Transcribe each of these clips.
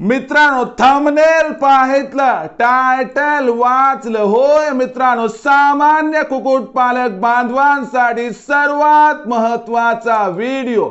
मित्रांनो thumbnail पाहितलं title वाचलं. होय मित्रांनो सामान्य कुक्कुटपालक बांधवांसाठी सर्वात महत्त्वाचा व्हिडिओ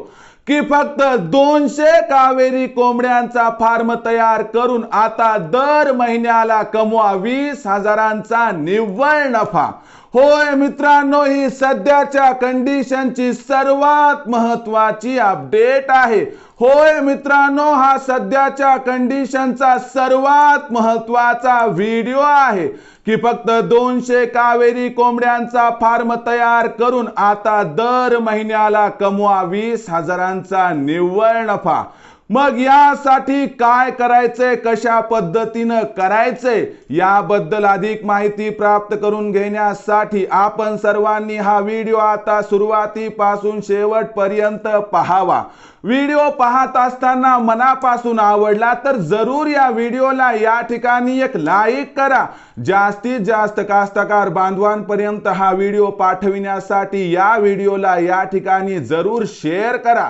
की फक्त दोनशे कावेरी कोंबड्यांचा फार्म तयार करून आता दर महिन्याला कमवा वीस हजारांचा निव्वळ नफा. होय मित्रांनो ही सध्याच्या कंडिशनची सर्वात महत्वाची अपडेट आहे. होय मित्रांनो हा सध्याच्या कंडिशनचा सर्वात महत्त्वाचा व्हिडिओ आहे की फक्त दोनशे कावेरी कोंबड्यांचा फार्म तयार करून आता दर महिन्याला कमवा वीस हजारांचा निव्वळ नफा. मग यासाठी काय करायचंय? कशा पद्धतीनं करायचंय? याबद्दल अधिक माहिती प्राप्त करून घेण्यासाठी आपण सर्वांनी हा व्हिडिओ आता सुरुवातीपासून शेवटपर्यंत पाहावा. व्हिडिओ पाहत असताना मनापासून आवडला तर जरूर या व्हिडिओला या ठिकाणी एक लाईक करा. जास्तीत जास्त कास्तकार बांधवांपर्यंत हा व्हिडिओ पाठविण्यासाठी या व्हिडिओला या ठिकाणी जरूर शेअर करा.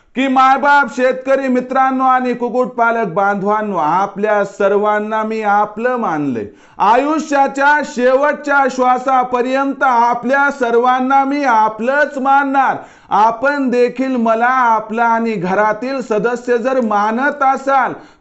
की मायबाप शेतकरी मित्रांनो आणि कुक्कुटपालक बांधवांनो आपल्या सर्वांना मी आपलं मानलंय. आयुष्याच्या शेवटच्या श्वासापर्यंत आपल्या सर्वांना मी आपलंच मानणार. आपण देखील मला आपला आणि घरातील सदस्य जर मानत असाल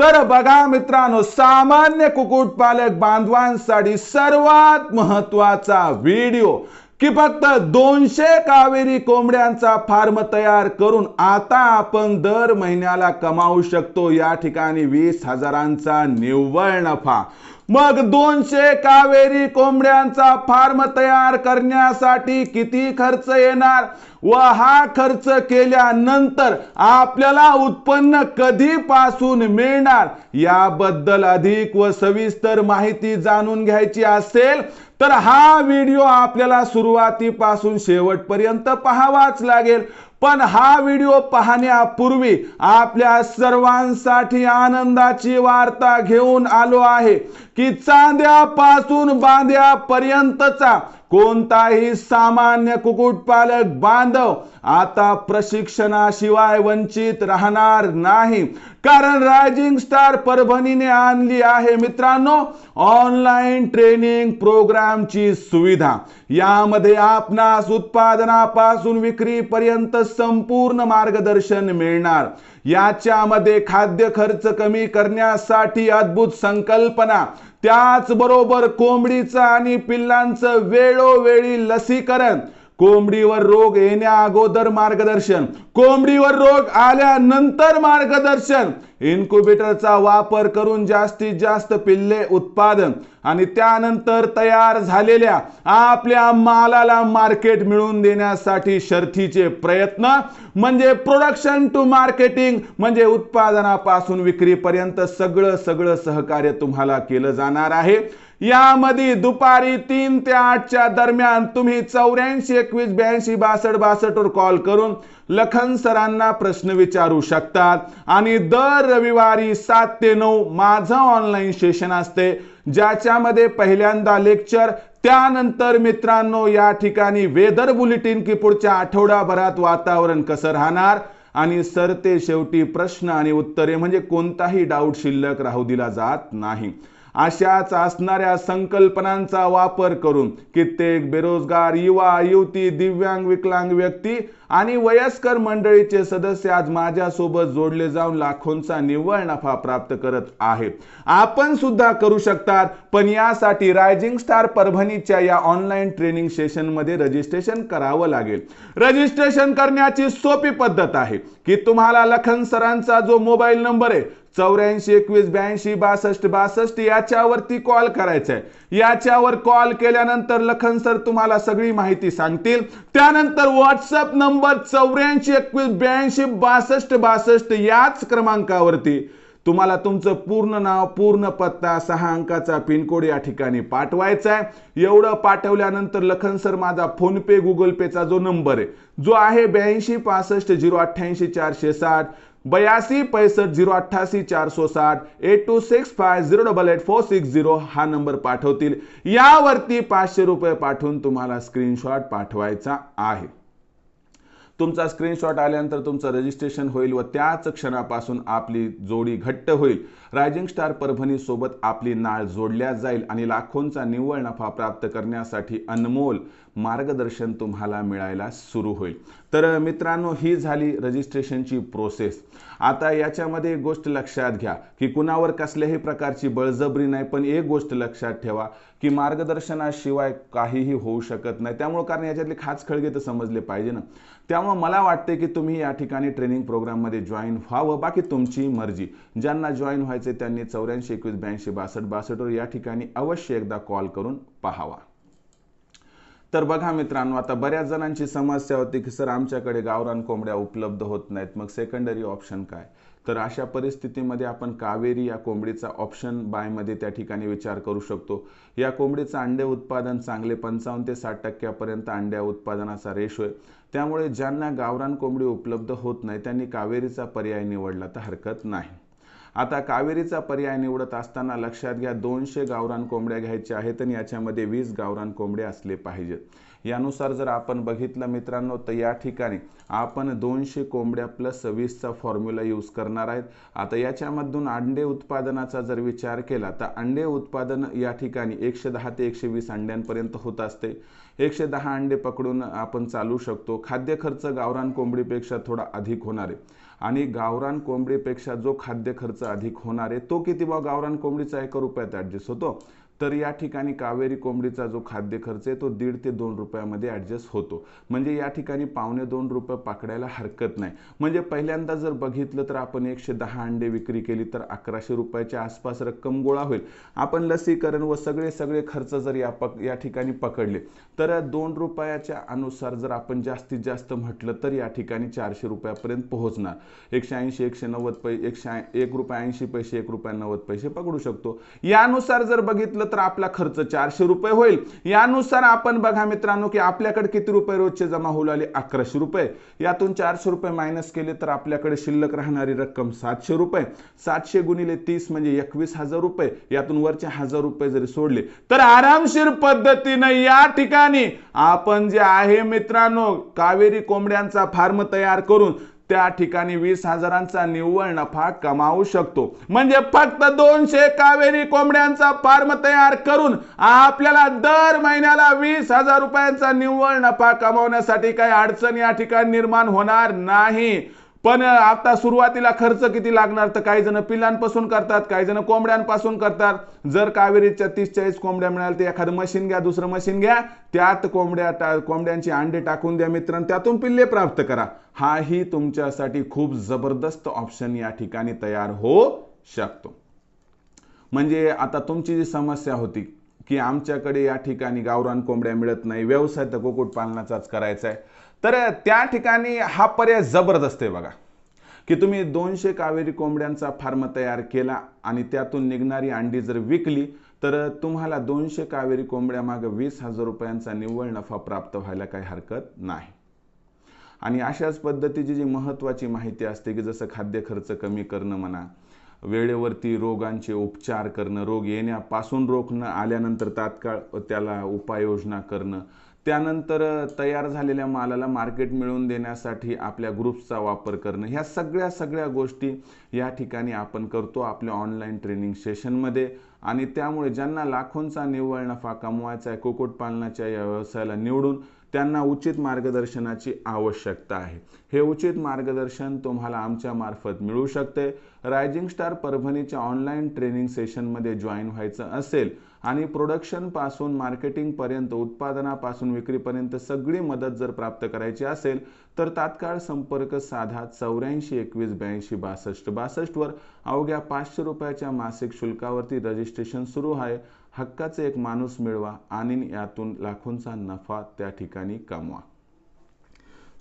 तर बघा मित्रांनो सामान्य कुक्कुटपालक बांधवांसाठी सर्वात महत्त्वाचा व्हिडिओ की फक्त दोनशे कावेरी कोंबड्यांचा फार्म तयार करून आता आपण दर महिन्याला कमावू शकतो. या ठिकाणी वीस हजारांचा निव्वळ नफा. मग दोनशे कावेरी कोंबड्यांचा फार्म तयार करण्यासाठी किती खर्च येणार? व हा खर्च केल्यानंतर आपल्याला उत्पन्न कधीपासून मिळणार? याबद्दल अधिक व सविस्तर माहिती जाणून घ्यायची असेल तर हा व्हिडिओ आपल्याला सुरुवातीपासून शेवटपर्यंत पाहावाच लागेल. पण हा व्हिडिओ पाहण्यापूर्वी आपल्या सर्वांसाठी आनंदाची वार्ता घेऊन आलो आहे. की चांद्यापासून बांध्यापर्यंतचा कोणताही सामान्य कुक्कुटपालक बांधव आता प्रशिक्षणाशिवाय वंचित राहणार नाही. कारण रायझिंग स्टार परभणीने आणली आहे मित्रांनो ऑनलाईन ट्रेनिंग प्रोग्रामची सुविधा. यामध्ये आपणास उत्पादनापासून विक्रीपर्यंत संपूर्ण मार्गदर्शन मिळणार. याच्यामध्ये खाद्य खर्च कमी करण्यासाठी अद्भुत संकल्पना त्याचबरोबर कोंबडीचं आणि पिल्लांचं वेळोवेळी लसीकरण. कोंबडीवर रोग येण्या अगोदर मार्गदर्शन. कोंबडीवर रोग आल्यानंतर मार्गदर्शन. इन्क्युबेटरचा वापर करून जास्तीत जास्त पिल्ले उत्पादन आणि त्यानंतर तयार झालेल्या आपल्या मालाला मार्केट मिळवून देण्यासाठी शर्थीचे प्रयत्न म्हणजे प्रोडक्शन टू मार्केटिंग म्हणजे उत्पादनापासून विक्रीपर्यंत सगळं सगळं सहकार्य तुम्हाला केलं जाणार आहे. यामध्ये दुपारी तीन ते आठच्या दरम्यान तुम्ही चौऱ्याऐंशी एकवीस ब्याऐंशी बासष्ट बासष्टवर कॉल करून लखन सरांना प्रश्न विचारू शकतात. आणि दर रविवारी सात ते नऊ माझं ऑनलाईन सेशन असते. ज्याच्यामध्ये पहिल्यांदा लेक्चर त्यानंतर मित्रांनो या ठिकाणी वेदर बुलेटिन की पुढच्या आठवडाभरात वातावरण कसं राहणार? आणि सरते शेवटी प्रश्न आणि उत्तरे म्हणजे कोणताही डाऊट शिल्लक राहू दिला जात नाही. अशाच असणाऱ्या संकल्पनांचा वापर करून कित्येक बेरोजगार युवा युवती दिव्यांग विकलांग व्यक्ती आणि वयस्कर मंडळीचे सदस्य आज माझ्यासोबत जोडले जाऊन लाखोंचा निव्वळ नफा प्राप्त करत आहेत. आपण सुद्धा करू शकतात पण यासाठी रायझिंग स्टार परभणीच्या या ऑनलाईन ट्रेनिंग सेशनमध्ये रजिस्ट्रेशन करावं लागेल. रजिस्ट्रेशन करण्याची सोपी पद्धत आहे की तुम्हाला लखन सरांचा जो मोबाईल नंबर आहे चौऱ्याऐंशी एकवीस ब्याऐंशी बासष्ट बासष्ट याच्यावरती कॉल करायचा आहे याच्यावर कॉल केल्यानंतर लखन सर तुम्हाला सगळी माहिती सांगतील. त्यानंतर व्हॉट्सअप नंबर चौऱ्याऐंशी एकवीस ब्याऐंशी बासष्ट बासष्ट याच क्रमांकावरती. तुम्हाला तुमचं पूर्ण नाव पूर्ण पत्ता सहा अंकाचा पिनकोड या ठिकाणी पाठवायचा आहे एवढं पाठवल्यानंतर लखन सर माझा फोन पे गुगल पेचा जो नंबर आहे जो आहे ब्याऐंशी पासष्ट झिरो अठ्ठ्याऐंशी चारशे साठ बयासी पैसष्ट झिरो अठ्ठासी सो साठ eight two six five zero double eight four six zero हा नंबर पाठवतील. यावरती पाचशे रुपये पाठवून तुम्हाला स्क्रीनशॉट पाठवायचा आहे. तुमचा स्क्रीनशॉट आल्यानंतर तुमचं रजिस्ट्रेशन होईल व त्याच क्षणापासून आपली जोडी घट्ट होईल. रायझिंग स्टार परभणी सोबत आपली नाळ जोडल्या जाईल आणि लाखोंचा निव्वळ नफा प्राप्त करण्यासाठी अनमोल मार्गदर्शन तुम्हाला मिळायला सुरू होईल. तर मित्रांनो ही झाली रजिस्ट्रेशनची प्रोसेस आता याच्यामध्ये एक गोष्ट लक्षात घ्या की कुणावर कसल्याही प्रकारची बळजबरी नाही पण एक गोष्ट लक्षात ठेवा की मार्गदर्शनाशिवाय काहीही होऊ शकत नाही. त्यामुळं कारण याच्यातले खास खळगे तर समजले पाहिजे ना. त्यामुळं मला वाटते की तुम्ही या ठिकाणी ट्रेनिंग प्रोग्राममध्ये जॉईन व्हावं बाकी तुमची मर्जी. ज्यांना जॉईन व्हायचे त्यांनी चौऱ्याऐंशी एकवीस ब्याऐंशी बासष्ट बासष्टवर या ठिकाणी अवश्य एकदा कॉल करून पाहावा. तर बघा मित्रांनो आता बऱ्याच जणांची समस्या होती की सर आमच्याकडे गावरान कोंबड्या उपलब्ध होत नाहीत. मग सेकंडरी ऑप्शन काय? तर अशा परिस्थितीमध्ये आपण कावेरी या कोंबडीचा ऑप्शन बायमध्ये त्या ठिकाणी विचार करू शकतो. या कोंबडीचं अंडे उत्पादन चांगले पंचावन्न ते साठ टक्क्यापर्यंत अंड्या उत्पादनाचा रेशो आहे. त्यामुळे ज्यांना गावरान कोंबडी उपलब्ध होत नाही त्यांनी कावेरीचा पर्याय निवडला तर हरकत नाही. आता कावेरीचा पर्याय निवडत असताना लक्षात घ्या दोनशे गावरान कोंबड्या घ्यायच्या आहेत आणि याच्यामध्ये वीस गावरान कोंबडे असले पाहिजेत. यानुसार जर आपण बघितलं मित्रांनो तर या ठिकाणी आपण दोनशे कोंबड्या प्लस वीसचा फॉर्म्युला यूज करणार आहेत. आता याच्यामधून अंडे उत्पादनाचा जर विचार केला तर अंडे उत्पादन या ठिकाणी एकशे दहा ते एकशे वीस अंड्यांपर्यंत होत असते. एकशे दहा अंडे पकडून आपण चालू शकतो. खाद्य खर्च गावरान कोंबडीपेक्षा थोडा अधिक होणार आहे. आणि गावरान कोंबडीपेक्षा जो खाद्य खर्च अधिक होणार आहे तो किती? बा गावरान कोंबडीचा एका रुपयात ॲडजस्ट होतो. तर या ठिकाणी कावेरी कोंबडीचा जो खाद्य खर्च आहे तो दीड ते दोन रुपयामध्ये ॲडजस्ट होतो. म्हणजे या ठिकाणी पावणे दोन रुपये पकडायला हरकत नाही. म्हणजे पहिल्यांदा जर बघितलं तर आपण एकशे दहा अंडे विक्री केली तर अकराशे रुपयाच्या आसपास रक्कम गोळा होईल. आपण लसीकरण व सगळे सगळे खर्च जर या पक या ठिकाणी पकडले तर दोन रुपयाच्या अनुसार जर आपण जास्तीत जास्त म्हटलं तर या ठिकाणी चारशे रुपयापर्यंत पोहोचणार. एकशे ऐंशी एकशे नव्वद पै एकशे एक रुपये ऐंशी पैसे एक रुपया नव्वद पैसे पकडू शकतो. यानुसार जर बघितलं तर आपला खर्च चारशे रुपये होईल. यानुसार आपण बघा मित्रांनो की आपल्याकडे किती रुपये रोजचे जमा होऊ लागले? अकराशे रुपये. यातून चारशे रुपये मायनस केले तर आपल्याकडे शिल्लक राहणारी रक्कम सातशे रुपये. सातशे गुणिले तीस म्हणजे एकवीस हजार रुपये. यातून वरचे हजार रुपये जरी सोडले तर आरामशीर पद्धतीने या ठिकाणी आपण जे आहे मित्रांनो कावेरी कोंबड्यांचा फार्म तयार करून त्या ठिकाणी वीस हजारांचा निव्वळ नफा कमावू शकतो. म्हणजे फक्त दोनशे कावेरी कोंबड्यांचा फार्म तयार करून आपल्याला दर महिन्याला वीस हजार रुपयांचा निव्वळ नफा कमावण्यासाठी काही अडचण या ठिकाणी निर्माण होणार नाही. पण आता सुरुवातीला खर्च किती लागणार? तर काही जण पिल्लांपासून करतात काही जण कोंबड्यांपासून करतात. जर कावेरीच्या तीस चाळीस कोंबड्या मिळाल तर एखादं मशीन घ्या दुसरं मशीन घ्या. त्यात कोंबड्या टा कोंबड्यांची अंडे टाकून द्या मित्रांनो. त्यातून पिल्ले प्राप्त करा. हाही तुमच्यासाठी खूप जबरदस्त ऑप्शन या ठिकाणी तयार हो शकतो. म्हणजे आता तुमची जी समस्या होती की आमच्याकडे या ठिकाणी गावरान कोंबड्या मिळत नाही व्यवसाय तर कुक्कुटपालनाचाच करायचा आहे तर त्या ठिकाणी हा पर्याय जबरदस्त आहे बघा. की तुम्ही दोनशे कावेरी कोंबड्यांचा फार्म तयार केला आणि त्यातून निघणारी अंडी जर विकली तर तुम्हाला दोनशे कावेरी कोंबड्या मागं वीस हजार रुपयांचा निव्वळ नफा प्राप्त व्हायला काही हरकत नाही. आणि अशाच पद्धतीची जी महत्त्वाची माहिती असते की जसं खाद्य खर्च कमी करणं म्हणा वेळेवरती रोगांचे उपचार करणं रोग येण्यापासून रोखणं आल्यानंतर तात्काळ त्याला उपाययोजना करणं त्यानंतर तयार झालेल्या मालाला मार्केट मिळवून देण्यासाठी आपल्या ग्रुप्सचा वापर करणं ह्या सगळ्या सगळ्या गोष्टी या ठिकाणी आपण करतो आपल्या ऑनलाईन ट्रेनिंग सेशनमध्ये. आणि त्यामुळे ज्यांना लाखोंचा निव्वळ नफा कमवायचा आहे कुक्कुटपालनाच्या या व्यवसायाला निवडून त्यांना उचित मार्गदर्शनाची आवश्यकता आहे. हे उचित मार्गदर्शन तुम्हाला आमच्या मार्फत मिळू शकते. रायझिंग स्टार परभणीच्या ऑनलाईन ट्रेनिंग सेशनमध्ये जॉईन व्हायचं असेल आणि प्रोडक्शनपासून मार्केटिंगपर्यंत उत्पादनापासून विक्रीपर्यंत सगळी मदत जर प्राप्त करायची असेल तर तात्काळ संपर्क साधा चौऱ्याऐंशी एकवीस ब्याऐंशी बासष्ट बासष्टवर. अवघ्या पाचशे रुपयाच्या मासिक शुल्कावरती रजिस्ट्रेशन सुरू आहे. हक्काचे एक माणूस मिळवा आणि यातून लाखोंचा नफा त्या ठिकाणी कमवा.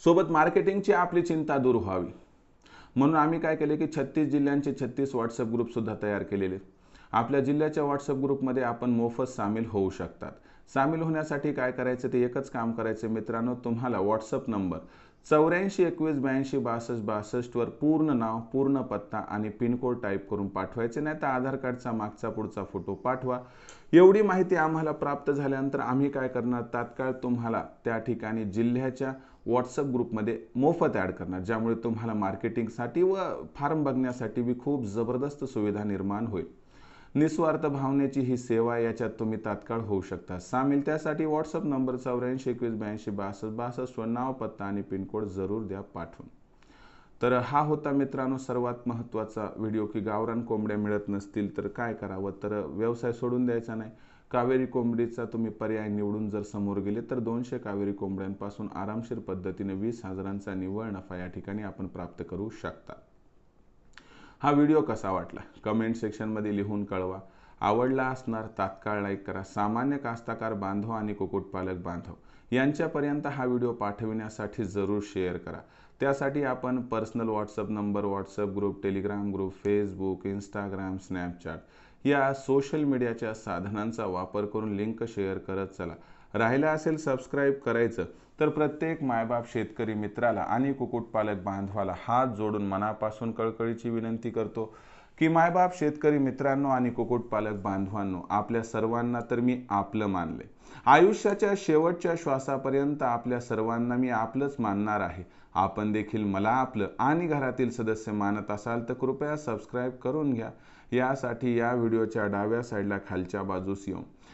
सोबत मार्केटिंगची आपली चिंता दूर व्हावी. म्हणून आम्ही काय केले की छत्तीस जिल्ह्यांचे छत्तीस व्हॉट्सअप ग्रुपसुद्धा तयार केलेले. आपल्या जिल्ह्याच्या व्हॉट्सअप ग्रुपमध्ये आपण मोफत सामील होऊ शकतात. सामील होण्यासाठी काय करायचं ते एकच काम करायचं मित्रांनो तुम्हाला व्हॉट्सअप नंबर चौऱ्याऐंशी एकवीस ब्याऐंशी बासष्ट बासष्टवर पूर्ण नाव पूर्ण पत्ता आणि पिनकोड टाईप करून पाठवायचे. नाही तर आधार कार्डचा मागचा पुढचा फोटो पाठवा. एवढी माहिती आम्हाला प्राप्त झाल्यानंतर आम्ही काय करणार? तात्काळ तुम्हाला त्या ठिकाणी जिल्ह्याच्या व्हॉट्सअप ग्रुपमध्ये मोफत ॲड करणार ज्यामुळे तुम्हाला मार्केटिंगसाठी व फार्म बघण्यासाठी बी खूप जबरदस्त सुविधा निर्माण होईल. निस्वार्थ भावनेची ही सेवा याच्यात तुम्ही तात्काळ होऊ शकता. सामील त्यासाठी व्हॉट्सअप नंबर चौऱ्याऐंशी एकवीस ब्याऐंशी बासष्ट बासष्टवर नाव पत्ता आणि पिनकोड जरूर द्या पाठवून. तर हा होता मित्रांनो सर्वात महत्त्वाचा व्हिडिओ की गावरान कोंबड्या मिळत नसतील तर काय करावं? तर व्यवसाय सोडून द्यायचा नाही. कावेरी कोंबडीचा तुम्ही पर्याय निवडून जर समोर गेले तर दोनशे कावेरी कोंबड्यांपासून आरामशीर पद्धतीने वीस हजारांचा निव्वळ नफा या ठिकाणी आपण प्राप्त करू शकता. हा व्हिडिओ कसा वाटला? कमेंट सेक्शनमध्ये लिहून कळवा. आवडला असणार तात्काळ लाईक करा. सामान्य कास्ताकार बांधव आणि कुक्कुटपालक बांधव. यांच्यापर्यंत हा व्हिडिओ पाठविण्यासाठी जरूर शेअर करा. त्यासाठी आपण personal WhatsApp number WhatsApp group Telegram group Facebook Instagram Snapchat या सोशल मीडियाच्या साधनांचा वापर करून लिंक शेअर करत चला. राहिलं असेल सबस्क्राईब करायचं तर प्रत्येक मायबाप शेतकरी मित्राला आणि कुक्कुटपालक बांधवाला हात जोडून मनापासून कळकळीची विनंती करतो. की मायबाप शेतकरी मित्रांनो आणि कुक्कुटपालक बांधवांनो आपल्या सर्वांना तर मी आपलं मानले आयुष्याच्या शेवटच्या श्वासापर्यंत आपल्या सर्वांना मी आपलंच मानणार आहे. आपण देखील मला आपलं आणि घरातील सदस्य मानत असाल तर कृपया सबस्क्राईब करून घ्या. यासाठी या व्हिडिओच्या डाव्या साईडला खालच्या बाजूस येऊन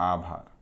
आभार.